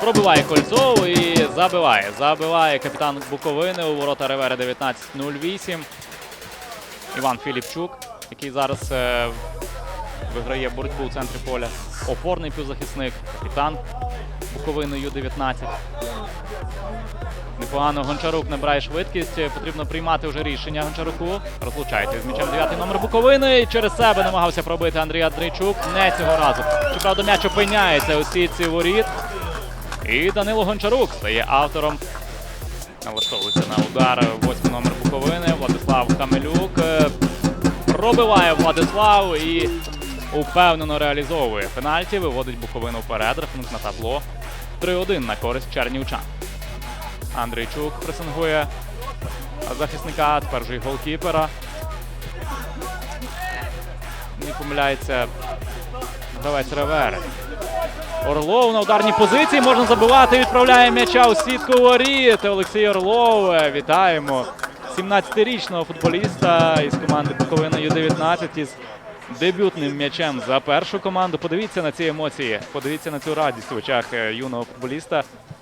Пробиває Кольцов і забиває. Забиває капітан Буковини у ворота Ревери 19-08. Іван Філіпчук, який зараз е, виграє боротьбу у центрі поля. Опорний півзахисник, капітан Буковини Ю-19. Непогано Гончарук набирає швидкість. Потрібно приймати вже рішення Гончаруку. Розлучається з м'ячем дев'ятий номер Буковини. Через себе намагався пробити Андрій Андрійчук. Не цього разу. Щоправда, м'яч опиняється у сітці воріт. І Данило Гончарук стає автором. Налаштовується на удар восьмий номер Буковини. Владислав Камелюк. Е, Пробиває Владислав і упевнено реалізовує пенальті. Виводить Буковину вперед. Рахунок на табло. 3-1 на користь чернівчан. Андрійчук пресингує захисника, тепер вже й голкіпера. Не помиляється гравець Ревери. Орлов на ударній позиції можна забивати. Відправляє м'яча у сітку воріт. Олексій Орлов. Вітаємо 17-річного футболіста із команди Буковина Ю-19 із дебютним м'ячем за першу команду. Подивіться на ці емоції, подивіться на цю радість в очах е, юного футболіста.